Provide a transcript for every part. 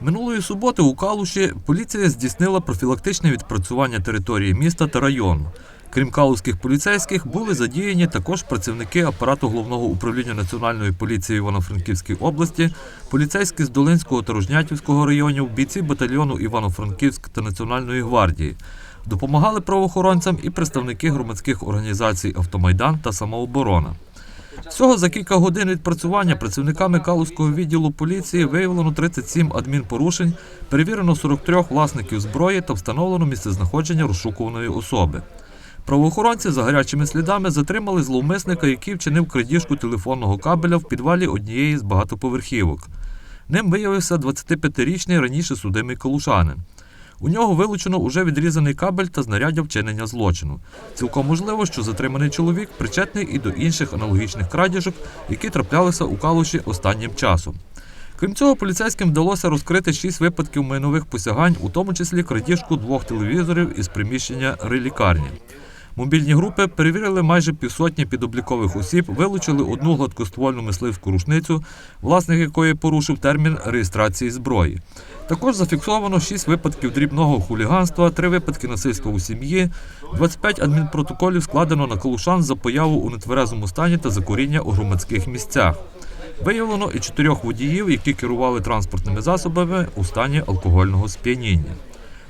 Минулої суботи у Калуші поліція здійснила профілактичне відпрацювання території міста та району. Крім калузьких поліцейських, були задіяні також працівники апарату головного управління національної поліції Івано-Франківської області, поліцейські з Долинського та Рожнятівського районів, бійці батальйону Івано-Франківськ та Національної гвардії. Допомагали правоохоронцям і представники громадських організацій Автомайдан та Самооборона. Всього за кілька годин відпрацювання працівниками Калузького відділу поліції виявлено 37 адмінпорушень, перевірено 43 власників зброї та встановлено місцезнаходження розшукуваної особи. Правоохоронці за гарячими слідами затримали зловмисника, який вчинив крадіжку телефонного кабеля в підвалі однієї з багатоповерхівок. Ним виявився 25-річний раніше судимий калушанин. У нього вилучено уже відрізаний кабель та знаряддя вчинення злочину. Цілком можливо, що затриманий чоловік причетний і до інших аналогічних крадіжок, які траплялися у калуші останнім часом. Крім цього, поліцейським вдалося розкрити шість випадків майнових посягань, у тому числі крадіжку двох телевізорів із приміщення релікарні. Мобільні групи перевірили майже півсотні підоблікових осіб, вилучили одну гладкоствольну мисливську рушницю, власник якої порушив термін реєстрації зброї. Також зафіксовано 6 випадків дрібного хуліганства, 3 випадки насильства у сім'ї, 25 адмінпротоколів складено на калушан за появу у нетверезому стані та закуріння у громадських місцях. Виявлено і чотирьох водіїв, які керували транспортними засобами у стані алкогольного сп'яніння.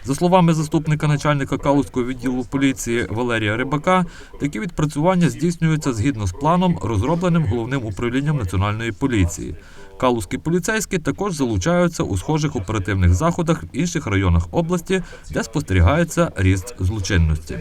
За словами заступника начальника Калузького відділу поліції Валерія Рибака, такі відпрацювання здійснюються згідно з планом, розробленим головним управлінням національної поліції. Калузькі поліцейські також залучаються у схожих оперативних заходах в інших районах області, де спостерігається ріст злочинності.